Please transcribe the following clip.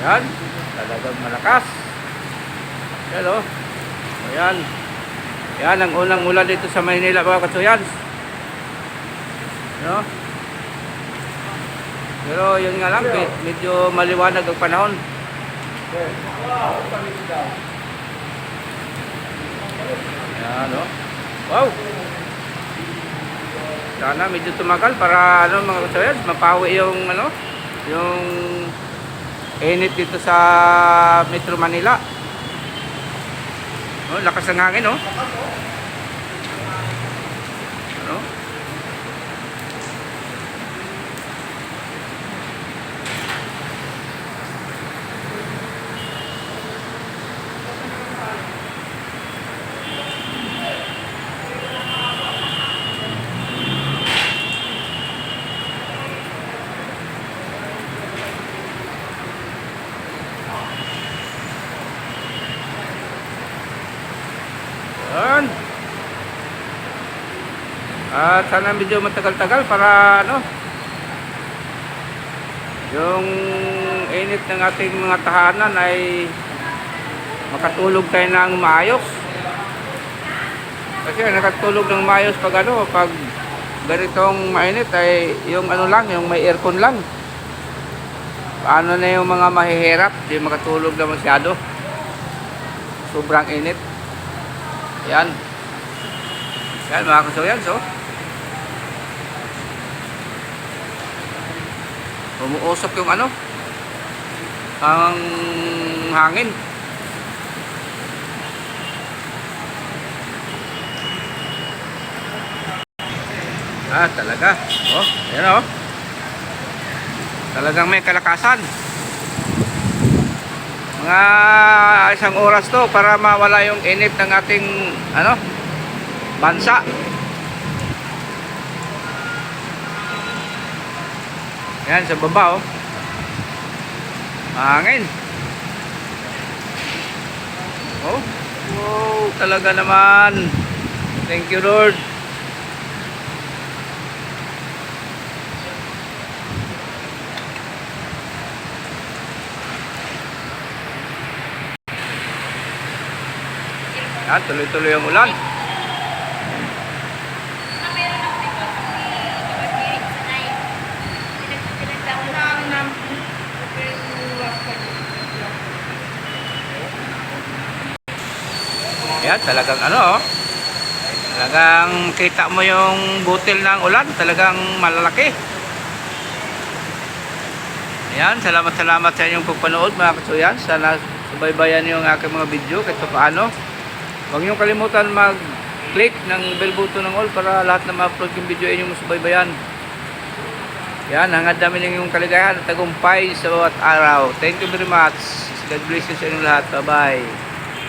Ayan, talagang malakas. Ayan o. Ayan. Ayan ang unang ulan dito sa Maynila mga katsuyans. No? Pero yun nga lang, med- medyo maliwanag ang panahon. Ayan o. Wow! Sana medyo tumagal para ano mga katsuyans, mapawi yung ano, yung init dito sa Metro Manila. Oh, lakas ng hangin, oh. Ano? Yan. At sana medyo matagal-tagal para ano yung init ng ating mga tahanan ay makatulog tayo ng maayos. Kasi nakatulog ng maayos pag ano, pag ganitong mainit ay yung ano lang, yung may aircon lang. Paano na yung mga mahihirap, di makatulog na masyado. Sobrang init. Yan. Yan mga kasoyan, so. Umuusok yung ano, ang hangin. Ah, talaga. Oh, yan oh. Talagang may kalakasan. Mga isang oras to para mawala yung init ng ating ano bansa. Yan sa baba oh. Mahangin. Oh. Wow, talaga naman. Thank you Lord. Yan, tuloy-tuloy ang ulan. Yan, talagang ano oh. Talagang kita mo yung butil ng ulan, talagang malalaki. Yan, salamat salamat sa inyong pagpanood mga kasuyan. Sana subaybayan niyo ang aking mga video kahit pa paano. Huwag niyong kalimutan mag-click ng bell button ng all para lahat na ma-upload yung video inyong masubaybayan. Yan, hangad namin yung inyong kaligayahan at tagumpay sa bawat araw. Thank you very much. God bless you sa inyong lahat. Bye-bye.